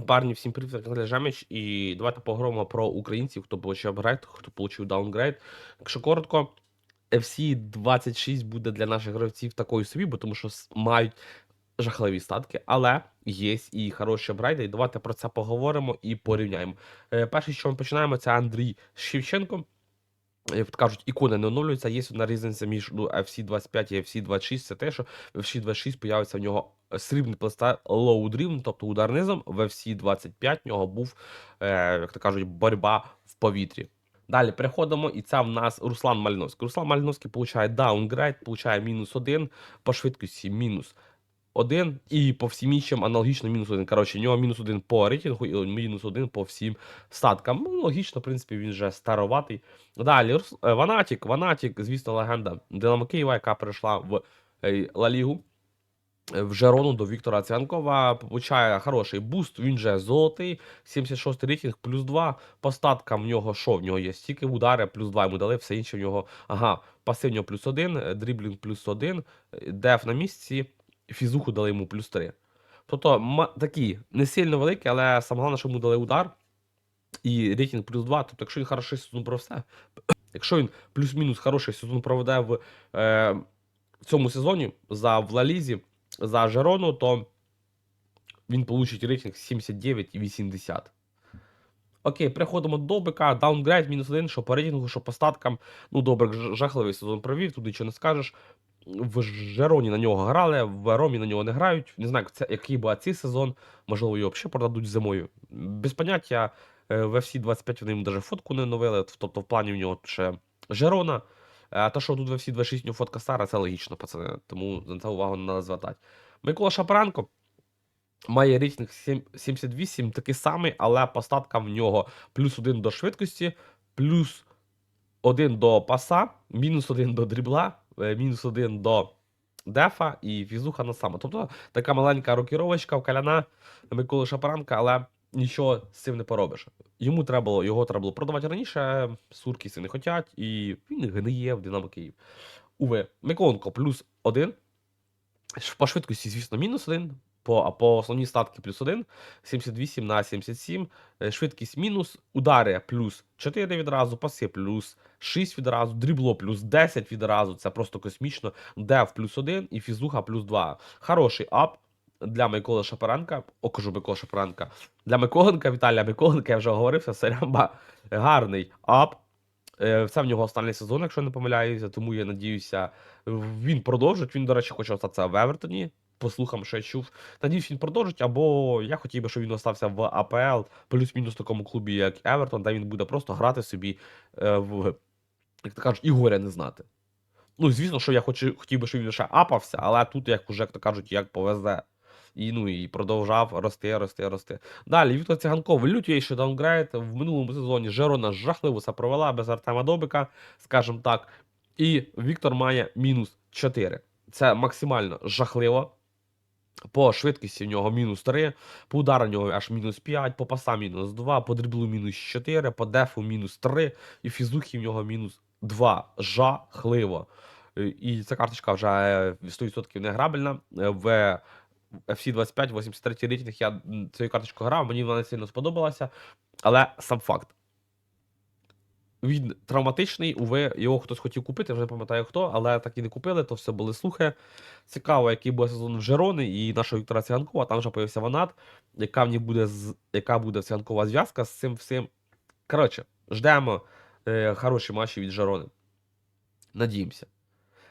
Парні, всім привіт, каналі і давайте поговоримо про українців, хто отримав апгрейд, хто отримав даунгрейд. Якщо коротко, FC 26 буде для наших гравців такою собі, бо тому що мають жахливі статки, але є і хороші апгрейди, і давайте про це поговоримо і порівняємо. Перше, Перший, що ми починаємо, це Андрій Шевченко. Як кажуть, ікони не оновлюються. Є одна різниця між ну, FC 25 і FC 26. Це те, що в FC 26 появиться в нього срібний плеста low driven, тобто удар низом. В FC 25 в нього був, е, як то кажуть, боротьба в повітрі. Далі переходимо, і це в нас Руслан Маліновський. Руслан Маліновський получає даунгрейд, получає мінус 1, по швидкості мінус 1, і по всім іншим аналогічно мінус 1. Коротше, в нього мінус 1 по рейтингу і мінус 1 по всім статкам. Ну, логічно, в принципі, він вже староватий. Далі, е, Ванатік. Ванатік, звісно, легенда Динамо Києва, яка перейшла в е, Ла Лігу. е, В Жерону до Віктора Цянкова получає хороший буст. Він же золотий, 76 рейтинг, плюс 2. По статкам в нього що? В нього є стільки удари, плюс 2 йому дали, все інше в нього. Ага, пасив в нього плюс 1, дріблінг плюс 1, деф на місці, фізуху дали йому плюс 3. Тобто такі не сильно великі, але саме головне, що йому дали удар. І рейтинг плюс 2. Тобто, якщо він хороший сезон про все, якщо він плюс-мінус хороший сезон проведе в, е, цьому сезоні за в Лалізі, за Жерону, то він получить рейтинг 79,80. Окей, переходимо до БК. Даунгрейд мінус 1, що по рейтингу, що по статкам. Ну, добре, жахливий сезон провів, тут нічого не скажеш. В Жероні на нього грали, в Ромі на нього не грають. Не знаю, який буде цей сезон. Можливо, його взагалі продадуть зимою. Без поняття, е, в FC 25 вони йому навіть фотку не оновили, тобто в плані в нього ще Жерона. А те, що тут в FC 26 у нього фотка стара, це логічно, пацани. Тому на це увагу не треба звертати. Микола Шапаренко має рейтинг 78, такий самий, але по статкам в нього плюс 1 до швидкості, плюс 1 до паса, мінус 1 до дрібла, мінус один до дефа і фізуха на саме. Тобто така маленька рокіровочка в каляна Миколи Шапаранка, але нічого з цим не поробиш. Йому треба було, його треба було продавати раніше, суркіси не хотять, і він гниє в Динамо Київ. Уви, Миколенко плюс один. По швидкості, звісно, мінус 1. По, по основній статки плюс 1, 78 на 77, е, швидкість мінус, удари плюс 4 відразу, паси плюс 6 відразу, дрібло плюс 10 відразу, це просто космічно, дев плюс 1 і фізуха плюс 2. Хороший ап для Миколи Шапаренка, о, кажу Микола Шапаренка, для Миколенка, Віталія Миколенка, я вже говорився, Серямба, гарний ап. Це в нього останній сезон, якщо не помиляюся, тому я надіюся, він продовжить. Він, до речі, хоче остатися в Евертоні. По слухам, що я чув. Надіюсь, він продовжить, або я хотів би, щоб він остався в АПЛ, плюс-мінус такому клубі, як Евертон, де він буде просто грати собі е, в, як то кажуть, і горя не знати. Ну, звісно, що я хочу, хотів би, щоб він лише апався, але тут, як уже, як то кажуть, як повезе. І ну і продовжав рости, рости, рости. Далі Віктор Циганков, лютіший даунгрейд в минулому сезоні Жерона жахливо це провела без Артема Добика, скажімо так. І Віктор має мінус 4. Це максимально жахливо. По швидкості в нього мінус 3, по удару в нього аж мінус 5, по пасам мінус 2, по дриблу мінус 4, по дефу мінус 3, і фізухі в нього мінус 2. Жахливо. Е, І ця карточка вже е, 100% не грабельна. Е, В FC 25, 83 рейтинг я цією карточкою грав, мені вона не сильно сподобалася. Але сам факт. Він травматичний, уви, його хтось хотів купити, вже не пам'ятаю хто, але так і не купили, то все були слухи. Цікаво, який буде сезон в Жерони і нашого Віктора Циганкова. Там вже появився Ванат, яка в них буде яка буде Циганкова зв'язка з цим всім. Коротше, ждемо е, хороші матчі від Жерони. Надіємося.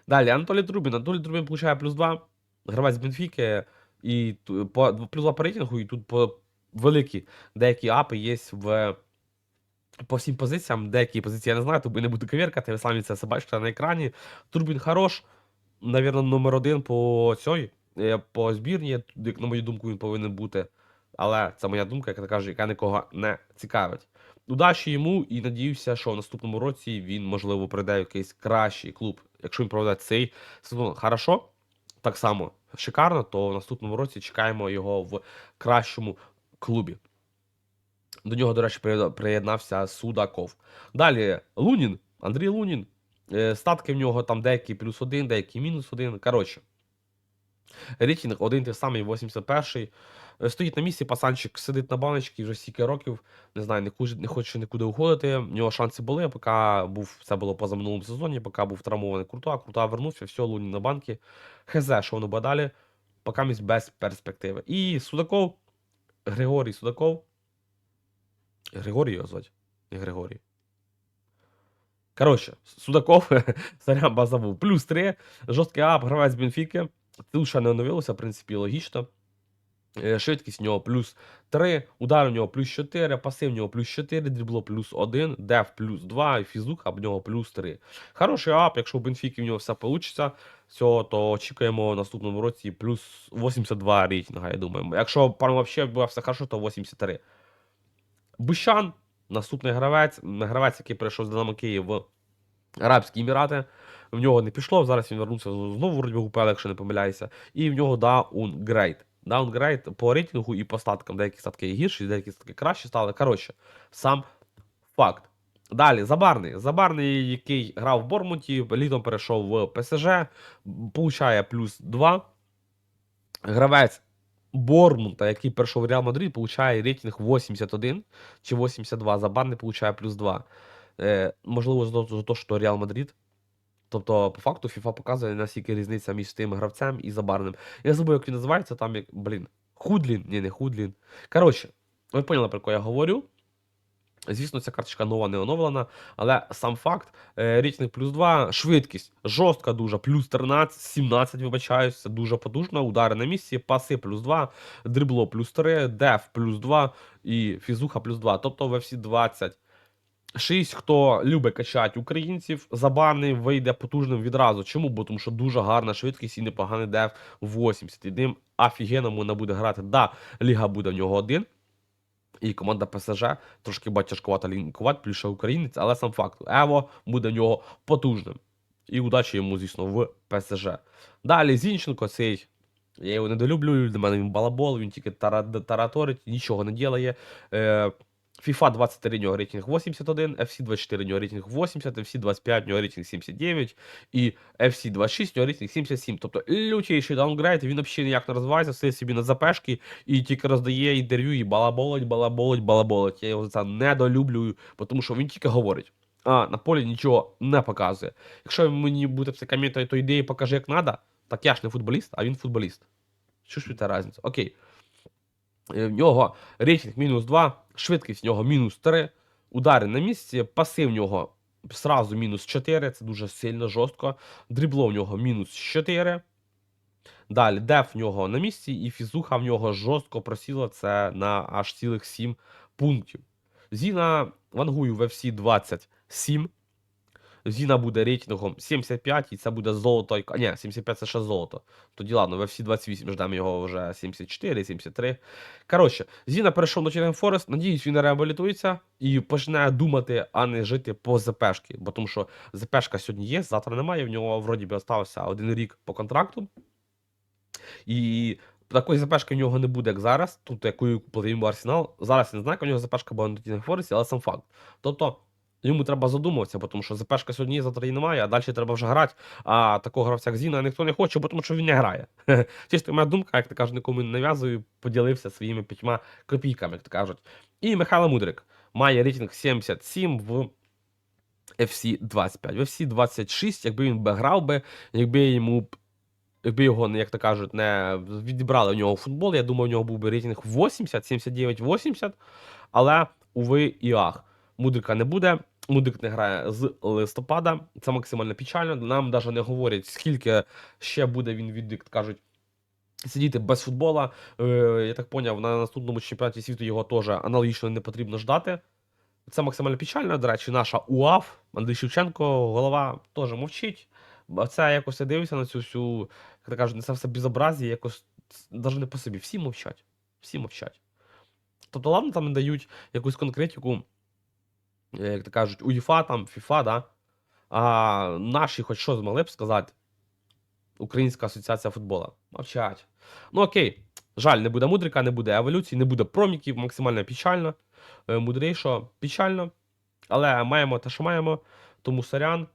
Далі, Анатолій Трубін. Анатолій Трубін получає плюс 2. Гравець Бенфіки. І по, плюс 2 по рейтингу, і тут по великі деякі апи є в по всім позиціям. Деякі позиції я не знаю, тобі не буду ковіркати, ви самі це все бачите на екрані. Турбін хорош, навірно, номер один по цій, е, по збірні, як на мою думку, він повинен бути. Але це моя думка, яка каже, яка нікого не цікавить. Удачі йому і надіюся, що в наступному році він, можливо, прийде в якийсь кращий клуб. Якщо він проведе цей сезон хорошо, так само шикарно, то в наступному році чекаємо його в кращому клубі. До нього, до речі, приєднався Судаков. Далі Лунін, Андрій Лунін. Е, Статки в нього там деякі плюс один, деякі мінус один. Коротше, Рейтинг один той самий, 81-й. Е, Стоїть на місці, пацанчик сидить на баночці вже стільки років, не знаю, не, куж- не хоче нікуди уходити. В нього шанси були, поки був, це було поза минулому сезоні, поки був травмований Куртуа, Куртуа вернувся, все, Луні на банки. Хз, що воно буде далі, поки місь без перспективи. І Судаков, Григорій Судаков. Григорій його звати? Не Григорій. Коротше, Судаков, Сарямба забув. Плюс 3, жорсткий ап, гравець Бенфіки. Ще не оновилося, в принципі, логічно. Е, Швидкість в нього плюс 3, удар у нього плюс 4, пасив в нього плюс 4, дрібло плюс 1, деф плюс 2, і фізуха в нього плюс 3. Хороший ап, якщо в Бенфіки в нього все вийде, все, то очікуємо в наступному році плюс 82 рейтинга, я думаю. Якщо там взагалі все хорошо, то 83. Бущан, наступний гравець, гравець, який прийшов з Динамо Київ в Арабські Емірати. В нього не пішло. Зараз він вернувся знову в УПЛ, якщо не помиляюся. І в нього даунгрейд. Даунгрейд по рейтингу і по статкам. Деякі статки гірші, деякі статки кращі стали. Коротше, сам факт. Далі, Забарний. Забарний, який грав в Бормуті, літом перейшов в ПСЖ, получає плюс 2. Гравець Бормута, який першов Реал Мадрид, получає рейтинг 81 чи 82. Забарний получає плюс 2. Е, можливо, за, за те, що Реал Мадрид. Тобто, по факту, FIFA показує, наскільки різниця між тим гравцем і забарним. Я забув, як він називається, там як, блін, Худлін, ні, не Худлін. Коротше, ви поняли, про кого я говорю. Звісно, ця карточка нова не оновлена, але сам факт, е, рейтинг плюс 2, швидкість жорстка дуже, плюс 13, 17, вибачаюсь, це дуже потужно, удари на місці, паси плюс 2, дрибло плюс 3, деф плюс 2 і фізуха плюс 2. Тобто в всі 20. Шість, хто любить качати українців, забарний вийде потужним відразу. Чому? Бо тому що дуже гарна швидкість і непоганий деф 80. І ним офігенно буде грати. Да, ліга буде в нього один. І команда ПСЖ трошки бать тяжкувато лінкувати, плюс ще українець, але сам факт, Ево буде в нього потужним. І удачі йому, звісно, в ПСЖ. Далі Зінченко цей. Я його недолюблюю, для мене він балабол, він тільки тараторить, нічого не ділає. FIFA 23 у нього рейтинг 81, FC 24 у нього рейтинг 80, FC 25 у нього рейтинг 79 і FC 26 у нього рейтинг 77. Тобто лютіший даунгрейд, він взагалі ніяк не розвивається, сидить собі на запешки і тільки роздає інтерв'ю і балаболить, балаболить, балаболить. Я його за це недолюблюю, тому що він тільки говорить. А на полі нічого не показує. Якщо мені буде психометрі, то ідеї покаже, як треба, так я ж не футболіст, а він футболіст. Що ж це різниця? Окей. Е, В нього рейтинг мінус 2, швидкість в нього мінус 3, удари на місці, паси в нього сразу мінус 4, це дуже сильно жорстко. Дрібло в нього мінус 4. Далі деф в нього на місці, і фізуха в нього жорстко просіла це на аж цілих 7 пунктів. Зіна вангую в FC 27. Зіна буде рейтингом 75, і це буде золото. Ні, 75 це ще золото. Тоді ладно, в FC 28 ждемо його вже 74, 73. Коротше, Зіна перейшов на Чернген Форест. Надіюсь, він реабілітується і почне думати, а не жити по ЗПшки. Бо тому що ЗПшка сьогодні є, завтра немає. В нього вроді би остався один рік по контракту. І такої ЗПшки в нього не буде, як зараз. Тут якою купив Арсенал. Зараз не знаю, яка в нього ЗПшка була на Форесті, але сам факт. Тобто. Йому треба задумуватися, бо тому що ЗПшка сьогодні завтра її немає, а далі треба вже грати. А такого гравця, як Зіна, ніхто не хоче, бо тому що він не грає. Чисто моя думка, як ти кажеш, нікому не нав'язую, поділився своїми п'ятьма копійками, як то кажуть. І Михайло Мудрик має рейтинг 77 в FC 25. В FC 26, якби він би грав би, якби йому. Якби його, як то кажуть, не відібрали у нього футбол, я думаю, у нього був би рейтинг 80, 79, 80. Але, уви і ах, Мудрика не буде. Мудрик не грає з листопада. Це максимально печально. Нам навіть не говорять, скільки ще буде він від, як кажуть, сидіти без футбола. Е, я так поняв, на наступному чемпіонаті світу його теж аналогічно не потрібно ждати. Це максимально печально. До речі, наша УАФ, Андрій Шевченко, голова теж мовчить. Це якось я дивився на цю всю, як кажуть, на це все безобразі, якось навіть не по собі. Всі мовчать. Всі мовчать. Тобто, ладно, там не дають якусь конкретику, як то кажуть, УЄФА, там, ФІФА, да? а наші хоч що змогли б сказати. Українська асоціація футбола. Мовчать. Ну окей. Жаль, не буде мудрика, не буде еволюції, не буде проміків, максимально печально. Е, Мудрейшо, печально. Але маємо те, що маємо. Тому сорян.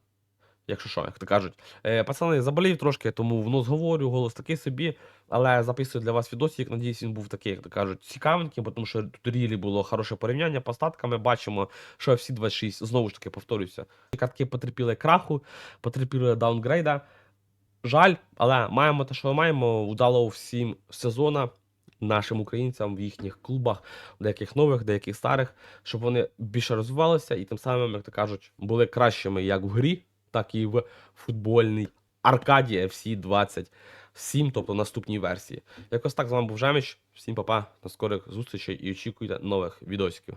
Якщо що, як то кажуть. Е, пацани, заболів трошки, тому в нос говорю, голос такий собі. Але записую для вас відосик. Надіюсь, він був такий, як то кажуть, цікавенький, тому що тут рілі було хороше порівняння по статками. Бачимо, що всі 26, знову ж таки, повторюся. Картки потерпіли краху, потерпіли даунгрейда. Жаль, але маємо те, що маємо. Удало всім сезона нашим українцям в їхніх клубах, деяких нових, деяких старих, щоб вони більше розвивалися і тим самим, як то кажуть, були кращими як в грі, так і в футбольній аркаді FC 27, тобто наступній версії. Якось так з вами був Жеміч. Всім па-па, до скорих зустрічей і очікуйте нових відосиків.